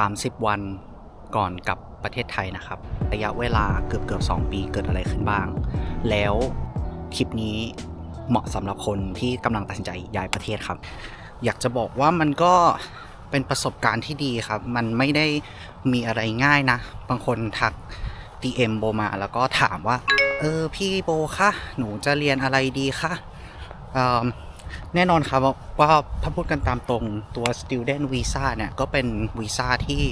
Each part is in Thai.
30 วันก่อนกับประเทศไทยนะครับ ระยะเวลาเกือบเกือบ2ปีเกิดอะไรขึ้นบ้าง แล้วคลิปนี้เหมาะสำหรับคนที่กำลังตัดสินใจย้ายประเทศครับ อยากจะบอกว่ามันก็เป็นประสบการณ์ที่ดีครับ มันไม่ได้มีอะไรง่ายนะ บางคนทัก DM โบมาแล้วก็ถามว่า เออพี่โบคะหนูจะเรียนอะไรดีคะเอิ่ม แน่นอนครับว่าถ้าพูดกันตามตรงตัว student visa เนี่ยก็เป็นวีซ่าที่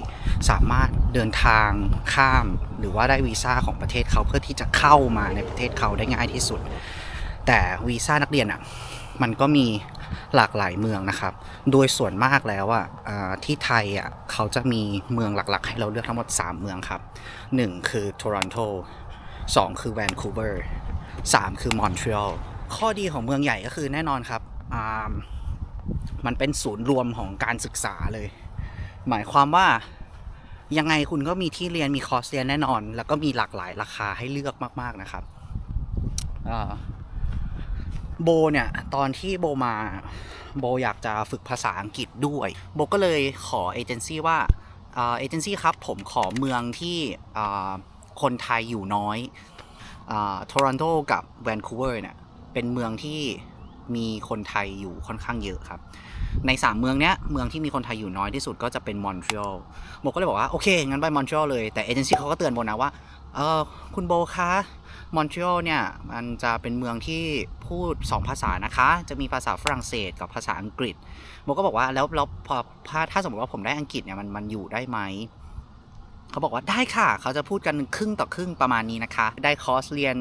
สามารถเดินทางข้าม หรือว่าได้วีซ่าของประเทศเขาเพื่อที่จะเข้ามาในประเทศเขาได้ง่ายที่สุด แต่วีซ่านักเรียนอะมันก็มีหลากหลายเมืองนะครับ โดยส่วนมากแล้วอะอ่าที่ไทยอะเขาจะมีเมืองหลักๆ ให้เราเลือกทั้งหมด 3 เมืองครับ 1 คือโตรอนโต2คือแวนคูเวอร์3คือมอนทรีออลข้อดีของเมืองใหญ่ก็คือแน่นอนครับ มันเป็นศูนย์รวมของการศึกษาเลย หมายความว่ายังไงคุณก็มีที่เรียนมีคอร์สเรียนแน่นอน แล้วก็มีหลากหลายราคาให้เลือกมาก ๆนะครับโบเนี่ย ตอนที่โบมาโบอยากจะฝึกภาษาอังกฤษด้วย โบก็เลยขอเอเจนซี่ว่าเอเจนซี่ครับ ผมขอเมืองที่คนไทยอยู่น้อยโทรอนโตกับแวนคูเวอร์เนี่ยเป็นเมืองที่ มีคนไทยอยู่ค่อนข้างเยอะครับ ใน 3 เมืองเนี้ยเมืองที่มีคนไทยอยู่น้อยที่สุดก็จะเป็นมอนทรีออลโบก็เลยบอกว่า โอเค งั้นไปมอนทรีออลเลยแต่เอเจนซี่เขาก็เตือนโบนะว่าเออคุณโบคะมอนทรีออลเนี่ยมันจะเป็นเมืองที่พูด 2 ภาษานะคะ จะมีภาษาฝรั่งเศสกับภาษาอังกฤษโมก็บอกว่าแล้วแล้วพอถ้าถ้าสมมติว่าผมได้อังกฤษเนี่ยมันมันอยู่ได้ไหมเขาบอกว่าได้ค่ะ เขาจะพูดกันครึ่งต่อครึ่งประมาณนี้นะคะ ได้คอร์สเรียน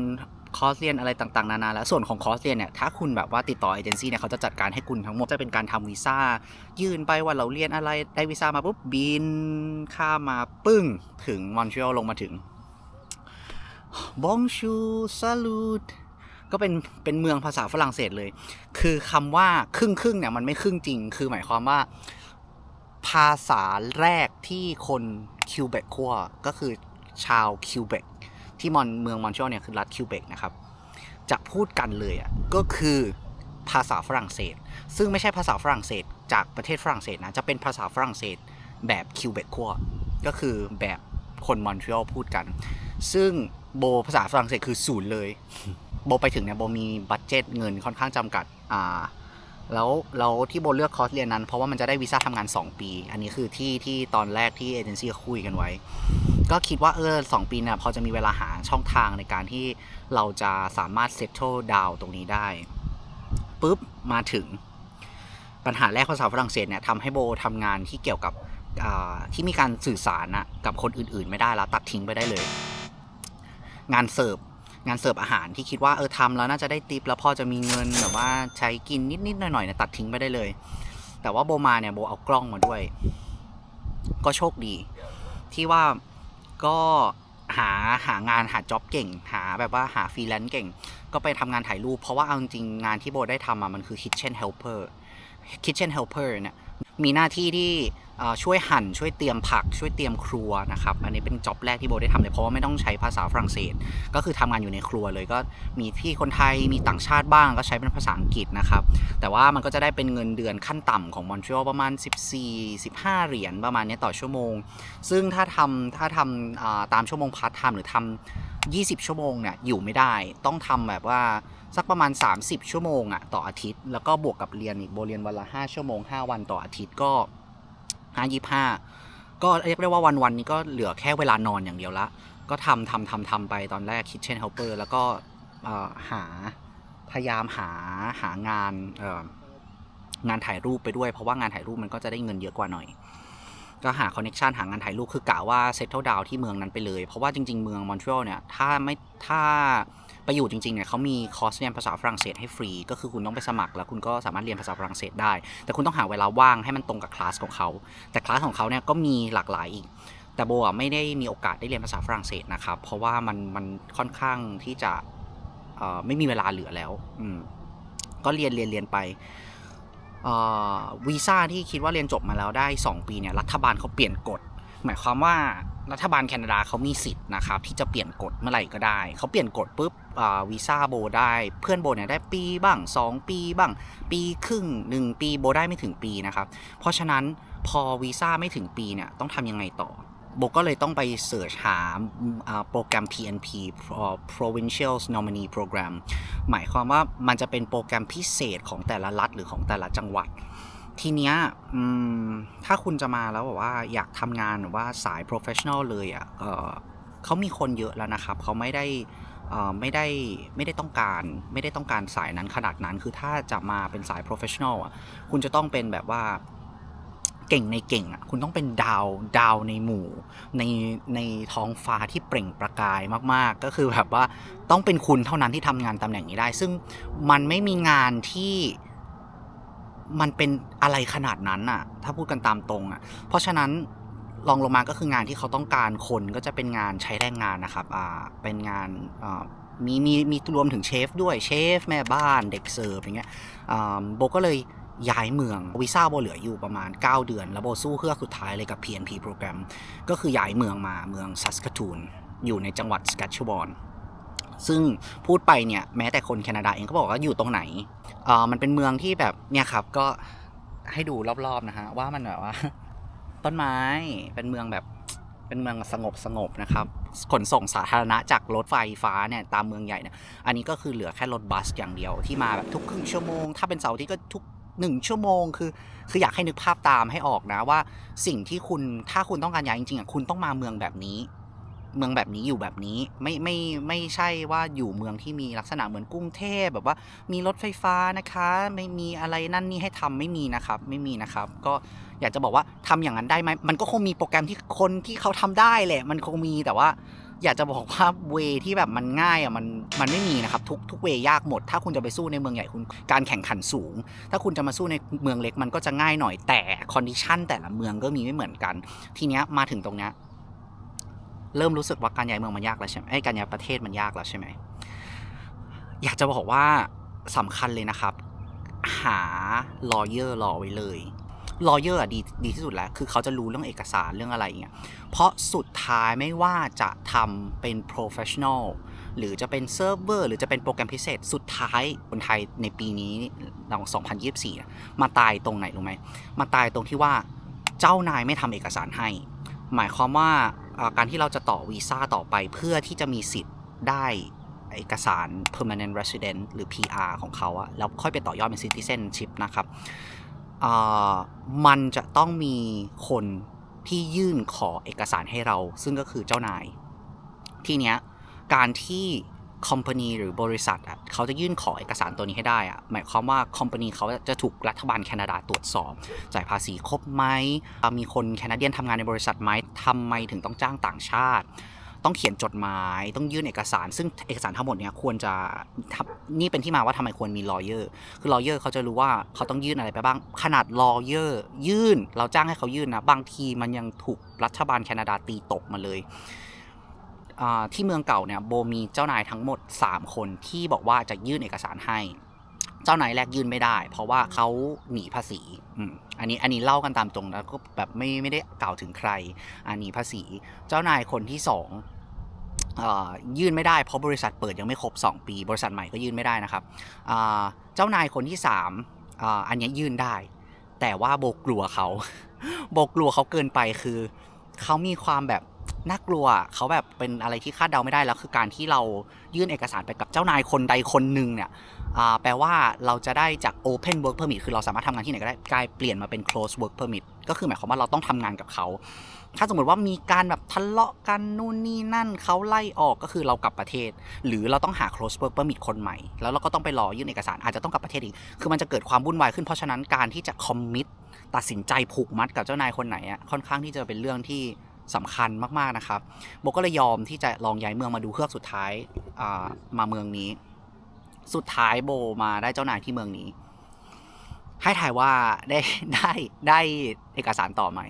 คอร์สเรียนอะไรต่างๆ นานาแล้วส่วนของคอร์สเรียนเนี่ยถ้าคุณแบบว่าติดต่อเอเจนซี่เนี่ยเขาจะจัดการให้คุณทั้งหมดจะเป็นการทำวีซ่ายื่นไปว่าเราเรียนอะไรได้วีซ่ามาปุ๊บบินข้ามมาปึ้งถึงมอนทรีออลลงมาถึง Bonjour Salut ก็เป็นเป็นเมืองภาษาฝรั่งเศสเลย คือคำว่าครึ่งครึ่งเนี่ยมันไม่ครึ่งจริง คือหมายความว่าภาษาแรกที่คนคิวเบกคั่วก็คือชาวคิวเบก ที่มอนเมืองมอนทรีออลเนี่ยคือรัฐคิวเบกนะครับจะพูดกันเลยอะก็คือภาษาฝรั่งเศส ซึ่งไม่ใช่ภาษาฝรั่งเศส จากประเทศฝรั่งเศสนะจะเป็นภาษาฝรั่งเศสแบบคิวเบกคัวก็คือแบบคนมอนทรีออลพูดกัน ซึ่งโบภาษาฝรั่งเศสคือศูนย์เลย โบไปถึงเนี่ยโบมีบัตเจ็ตเงินค่อนข้างจำกัดอ่าแล้วแล้วที่โบเลือกคอร์สเรียนนั้น เพราะว่ามันจะได้วีซ่าทำงาน 2 ปี อันนี้คือที่ที่ตอนแรกที่เอเจนซี่คุยกันไว้ ก็คิดว่าเออสองปีเนี่ยพอจะมีเวลาหาช่องทางในการที่เราจะสามารถ settle down ตรงนี้ได้ปุ๊บมาถึงปัญหาแรกภาษาฝรั่งเศสเนี่ยทำให้โบทำงานที่เกี่ยวกับที่มีการสื่อสารนะกับคนอื่นๆ ไม่ได้แล้วตัดทิ้งไปได้เลย งานเสิร์ฟงานเสิร์ฟอาหารที่คิดว่าเออทำแล้วน่าจะได้ติปแล้วพอจะมีเงินแบบว่าใช้กินนิดๆหน่อยๆเนี่ยตัดทิ้งไปได้เลย แต่ว่าโบมาเนี่ยโบเอากล้องมาด้วย ก็โชคดี ที่ว่า ก็หาหางานหาจ็อบเก่ง หาแบบว่าหาฟรีแลนซ์เก่ง ก็ไปทำงานถ่ายรูป เพราะว่าเอาจริงงานที่โบได้ทำอะมันคือ kitchen helper kitchen helper เนี่ย มีหน้าที่ที่ช่วยหั่นช่วยเตรียมผักช่วยเตรียมครัวนะครับอันนี้เป็นจ็อบแรกที่โบได้ทำเลยเพราะว่าไม่ต้องใช้ภาษาฝรั่งเศส ก็คือทำงานอยู่ในครัวเลยก็มีพี่คนไทยมีต่างชาติบ้างก็ใช้เป็นภาษาอังกฤษนะครับแต่ว่ามันก็จะได้เป็นเงินเดือนขั้นต่ำของมอนทรีออลประมาณ 14-15 เหรียญประมาณนี้ต่อชั่วโมง ซึ่งถ้าทำถ้าทำตามชั่วโมงพาร์ทไทม์หรือทำ 20 ชั่วโมงเนี่ยอยู่ไม่ได้ ต้องทำแบบว่าสักประมาณ 30 ชั่วโมงอะต่ออาทิตย์ แล้วก็บวกกับเรียนอีกโบเรียนวันละ 5 ชั่วโมง 5 วันต่ออาทิตย์ก็5 25 ก็เรียกได้ว่าวันวันนี้ก็เหลือแค่เวลานอนอย่างเดียวละ ก็ทำทำทำทำไปตอนแรก Kitchen Helper แล้วก็หาพยายามหาหางานงานถ่ายรูปไปด้วย เพราะว่างานถ่ายรูปมันก็จะได้เงินเยอะกว่าหน่อย ก็หาคอนเน็ชันหางานถ่ายรูปคือกะว่าเซตเทิลดาวที่เมืองนั้นไปเลย เพราะว่าจริง ๆ เมืองมอนทรีออลเนี่ยถ้าไม่ถ้าไปอยู่จริงๆเนี่ยเขามีคอร์สเรียนภาษาฝรั่งเศสให้ฟรี ก็คือคุณต้องไปสมัครแล้วคุณก็สามารถเรียนภาษาฝรั่งเศสได้ แต่คุณต้องหาเวลาว่างให้มันตรงกับคลาสของเขา แต่คลาสของเขาเนี่ยก็มีหลากหลายอีก แต่โบอะไม่ได้มีโอกาสได้เรียนภาษาฝรั่งเศสนะครับ เพราะว่ามันมันค่อนข้างที่จะไม่มีเวลาเหลือแล้ว อืมก็เรียนเรียนเรียนไป วีซ่าที่คิดว่าเรียนจบมาแล้วได้ 2 ปีเนี่ยรัฐบาลเขาเปลี่ยนกฎ หมายความว่ารัฐบาลแคนาดาเขามีสิทธิ์นะครับที่จะเปลี่ยนกฎเมื่อไหร่ก็ได้ เขาเปลี่ยนกฎปุ๊บวีซ่าโบได้เพื่อนโบเนี่ยได้ปีบ้าง 2 ปีบ้าง ปีครึ่ง 1 ปีโบได้ไม่ถึงปีนะครับ เพราะฉะนั้นพอวีซ่าไม่ถึงปีเนี่ยต้องทำยังไงต่อ โบก็เลยต้องไปเสิร์ชหาโปรแกรม PNP Provincial Nominee Program หมายความว่ามันจะเป็นโปรแกรมพิเศษของแต่ละรัฐหรือของแต่ละจังหวัด ทีเนี้ยถ้าคุณจะมาแล้วแบบว่าอยากทำงานแบบว่าสาย professional เลยอะ่ะเขามีคนเยอะแล้วนะครับ เขาไม่ได้ไม่ได้ไม่ได้ต้องการไม่ได้ต้องการสายนั้นขนาดนั้น คือถ้าจะมาเป็นสาย professional อะคุณจะต้องเป็นแบบว่า เก่งในเก่งอะคุณต้องเป็นดาวดาวในหมู่ ในในท้องฟ้าที่เปล่งประกายมากๆ ก็คือแบบว่าต้องเป็นคุณเท่านั้นที่ทำงานตำแหน่งนี้ได้ ซึ่งมันไม่มีงานที่มันเป็นอะไรขนาดนั้นอะ ถ้าพูดกันตามตรงอะ เพราะฉะนั้นลองลงมาก็คืองานที่เขาต้องการคนก็จะเป็นงานใช้แรงงานนะครับ อ่า เป็นงานอ่ามีมีมีรวมถึงเชฟด้วยเชฟแม่บ้านเด็กเสิร์ฟอย่างเงี้ยอ่าโบก็เลย ย้ายเมืองวีซ่าโบเหลืออยู่ประมาณ 9 เดือน แล้วโบสู้เพื่อสุดท้ายเลยกับ PNP โปรแกรม ก็คือย้ายเมืองมาเมืองซัสก a ทูนอยู่ในจังหวัดสแกตชูบอนซึ่งพูดไปเนี่ยแม้แต่คนแคนาดาเองก็บอกว่าอยู่ตรงไหนเออมันเป็นเมืองที่แบบเนี่ยครับก็ให้ดูรอบๆนะฮะว่ามันแบบว่า ต้นไม้เป็นเมืองแบบเป็นเมืองสงบสงบนะครับ ขนส่งสาธารณะจากรถไฟฟ้าเนี่ยตามเมืองใหญ่เนี่ยอันนี้ก็คือเหลือแค่รถบัสอย่างเดียวที่มาแบบทุกครึ่งชั่วโมง ถ้าเป็นเสาร์ที่ก็ทุก หนึ่งชั่วโมง คือคืออยากให้นึกภาพตามให้ออกนะว่าสิ่งที่คุณถ้าคุณต้องการย้ายจริงๆอะคุณต้องมาเมืองแบบนี้ เมืองแบบนี้อยู่แบบนี้ไม่ไม่ไม่ใช่ว่าอยู่เมืองที่มีลักษณะเหมือนกรุงเทพแบบว่ามีรถไฟฟ้านะคะ ไม่มีอะไรนั่นนี่ให้ทำไม่มีนะครับ ไม่มีนะครับ ก็ อยากจะบอกว่าทำอย่างนั้นได้ไหมมันก็คงมีโปรแกรมที่คนที่เขาทำได้แหละ มันคงมีแต่ว่า อยากจะบอกว่าเวที่แบบมันง่ายอะมันมันไม่มีนะครับทุกทุกเวยากหมด ถ้าคุณจะไปสู้ในเมืองใหญ่คุณการแข่งขันสูง ถ้าคุณจะมาสู้ในเมืองเล็กมันก็จะง่ายหน่อยแต่คอนดิชันแต่ละเมืองก็มีไม่เหมือนกัน ทีเนี้ยมาถึงตรงเนี้ยเริ่มรู้สึกว่าการย้ายเมืองมันยากแล้วใช่ไหมไอ้การย้ายประเทศมันยากแล้วใช่ไหมอยากจะบอกว่าสำคัญเลยนะครับ หา lawyer รอไว้เลย lawyer อะดีดีที่สุดแล้ว คือเขาจะรู้เรื่องเอกสารเรื่องอะไรอย่างเงี้ย เพราะสุดท้ายไม่ว่าจะทำเป็น professional หรือจะเป็นเซิร์ฟเวอร์หรือจะเป็นโปรแกรมพิเศษ สุดท้ายคนไทยในปีนี้เรา2024 มาตายตรงไหนรู้ไหมมาตายตรงที่ว่าเจ้านายไม่ทำเอกสารให้ หมายความว่าการที่เราจะต่อวีซ่าต่อไปเพื่อที่จะมีสิทธิ์ได้เอกสาร permanent resident หรือ PR ของเขาอะแล้วค่อยไปต่อยอดเป็น citizenship นะครับ มันจะต้องมีคนที่ยื่นขอเอกสารให้เรา ซึ่งก็คือเจ้านาย ทีเนี้ยการที่ company หรือบริษัทอะเขาจะยื่นขอเอกสารตัวนี้ให้ได้อะหมายความว่า company เขาจะถูกรัฐบาลแคนาดาตรวจสอบ จ่ายภาษีครบไหมมีคนแคนาเดียนทำงานในบริษัทไหมทำไมถึงต้องจ้างต่างชาติ ต้องเขียนจดหมาย ต้องยื่นเอกสาร ซึ่งเอกสารทั้งหมดเนี้ยควรจะทำนี่เป็นที่มาว่าทำไมควรมี lawyer คือ lawyer เขาจะรู้ว่าเขาต้องยื่นอะไรไปบ้าง ขนาด lawyer ยื่น เราจ้างให้เขายื่นนะ บางทีมันยังถูกรัฐบาลแคนาดาตีตกมาเลยที่เมืองเก่าเนี่ยโบมีเจ้านายทั้งหมด 3 คนที่บอกว่าจะยื่นเอกสารให้ เจ้านายแรกยื่นไม่ได้ เพราะว่าเขาหนีภาษีอันนี้อันนี้เล่ากันตามตรงแล้วก็แบบไม่ไม่ได้กล่าวถึงใครอันนี้ภาษี เจ้านายคนที่สองอ่อยื่นไม่ได้เพราะบริษัทเปิดยังไม่ครบ 2 ปี บริษัทใหม่ก็ยื่นไม่ได้นะครับอ่าเจ้านายคนที่สามอ่าอันนี้ยยื่นได้ แต่ว่าโบกลัวเขาโบกลัวเขาเกินไปคือเขามีความแบบ น่ากลัวเขาแบบเป็นอะไรที่คาดเดาไม่ได้แล้วคือการที่เรายื่นเอกสารไปกับเจ้านายคนใดคนหนึ่งเนี่ยแปลว่าเราจะได้จาก Open Work Permit คือเราสามารถทำงานที่ไหนก็ได้กลายเปลี่ยนมาเป็น Close Work Permit ก็คือหมายความว่าเราต้องทำงานกับเขา ถ้าสมมติว่ามีการแบบทะเลาะกันนู่นนี่นั่นเขาไล่ออกก็คือเรากลับประเทศ หรือเราต้องหา Close Work Permit คนใหม่ แล้วเราก็ต้องไปรอยื่นเอกสารอาจจะต้องกลับประเทศอีก คือมันจะเกิดความวุ่นวายขึ้นเพราะฉะนั้นการที่จะคอมมิตตัดสินใจผูกมัดกับเจ้านายคนไหนอะค่อนข้างที่จะเป็นเรื่องที่ สำคัญมากๆนะครับโบก็เลยยอมที่จะลองย้ายเมืองมาดูเครื่องสุดท้ายมาเมืองนี้ สุดท้ายโบมาได้เจ้านายที่เมืองนี้ ให้ถ่ายว่าได้ได้ได้เอกสารต่อไหม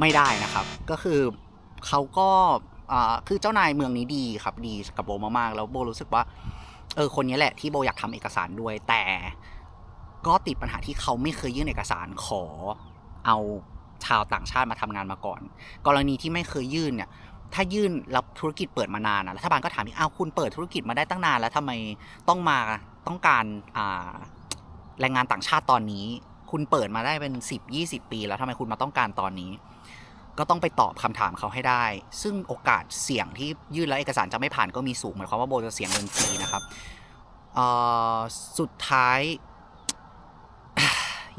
ไม่ได้นะครับ ก็คือเขาก็คือเจ้านายเมืองนี้ดีครับ ดีกับโบมากๆ แล้วโบรู้สึกว่าเออคนนี้แหละที่โบอยากทำเอกสารด้วยแต่ก็ติดปัญหาที่เขาไม่เคยยื่นเอกสารขอเอา ไทาวต่างชาติมาทำงานมาก่อน กรณีที่ไม่เคยยื่นเนี่ยถ้ายื่นแล้วธุรกิจเปิดมานานอะรัฐบาลก็ถามอีกอ้าวคุณเปิดธุรกิจมาได้ตั้งนาน แล้วทำไมต้องมาต้องการแรงงานต่างชาติตอนนี้ คุณเปิดมาได้เป็น 10 20 ปี แล้วทำไมคุณมาต้องการตอนนี้ ก็ต้องไปตอบคำถามเขาให้ได้ ซึ่งโอกาสเสี่ยงที่ยื่นแล้วเอกสารจะไม่ผ่านก็มีสูงหมายความว่าโบจะเสียงเงินฟรีนะครับสุดท้าย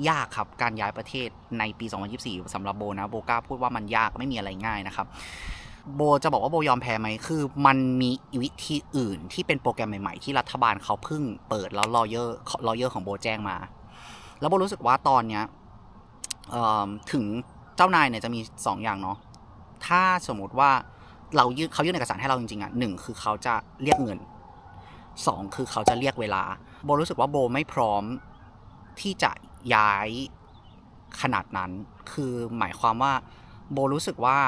ยากครับการย้ายประเทศในปี 2024สำหรับโบนะโบกล้าพูดว่ามันยากไม่มีอะไรง่ายนะครับโบจะบอกว่าโบยอมแพ้ไหมคือมันมีวิธีอื่นที่เป็นโปรแกรมใหม่ๆ ที่รัฐบาลเขาเพิ่งเปิดแล้วรอเยอร์รอเยอร์ของโบแจ้งมา แล้วโบรู้สึกว่าตอนเนี้ยถึงเจ้านายเนี่ยจะมี 2 อย่างเนาะถ้าสมมติว่าเรายื่นเขายื่นเอกสารให้เราจริงๆอะหนึ่งคือเขาจะเรียกเงินสองคือเขาจะเรียกเวลา โบรู้สึกว่าโบไม่พร้อมที่จะ ย้ายขนาดนั้น คือหมายความว่าโบรู้สึกว่า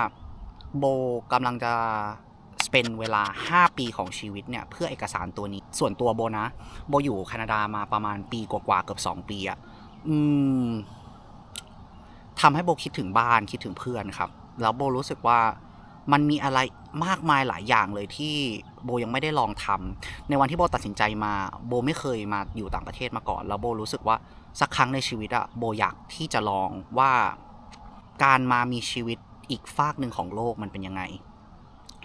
โบกำลังจะสเปนเวลา 5 ปีของชีวิตเนี่ยเพื่อเอกสารตัวนี้ ส่วนตัวโบนะ โบอยู่แคนาดามาประมาณปีกว่าๆเกือบ 2 ปีอะอืมทำให้โบคิดถึงบ้านคิดถึงเพื่อนครับ แล้วโบรู้สึกว่ามันมีอะไรมากมายหลายอย่างเลยที่โบยังไม่ได้ลองทำในวันที่โบตัดสินใจมา โบไม่เคยมาอยู่ต่างประเทศมาก่อน แล้วโบรู้สึกว่า สักครั้งในชีวิตอะโบอยากที่จะลองว่าการมามีชีวิตอีกฟากหนึ่งของโลกมันเป็นยังไง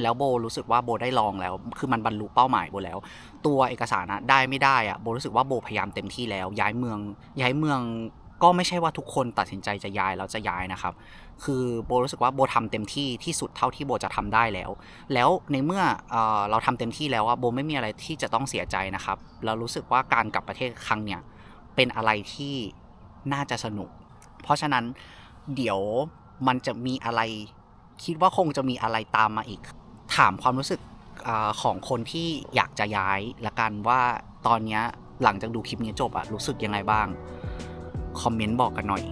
แล้วโบรู้สึกว่าโบได้ลองแล้ว คือมันบรรลุเป้าหมายโบแล้ว ตัวเอกสารนะได้ไม่ได้อะโบรู้สึกว่าโบพยายามเต็มที่แล้ว ย้ายเมือง ย้ายเมืองก็ไม่ใช่ว่าทุกคนตัดสินใจจะย้ายแล้วจะย้ายนะครับ คือโบรู้สึกว่าโบทำเต็มที่ที่สุดเท่าที่โบจะทำได้แล้ว แล้วในเมื่อเออเราทำเต็มที่แล้วอะโบไม่มีอะไรที่จะต้องเสียใจนะครับ เรารู้สึกว่าการกลับประเทศครั้งเนี้ย เป็นอะไรที่น่าจะสนุก เพราะฉะนั้นเดี๋ยวมันจะมีอะไร คิดว่าคงจะมีอะไรตามมาอีก ถามความรู้สึกอของคนที่อยากจะย้ายละกันว่าตอนนี้หลังจากดูคลิปนี้จบอะรู้สึกยังไงบ้าง คอมเมนต์บอกกันหน่อย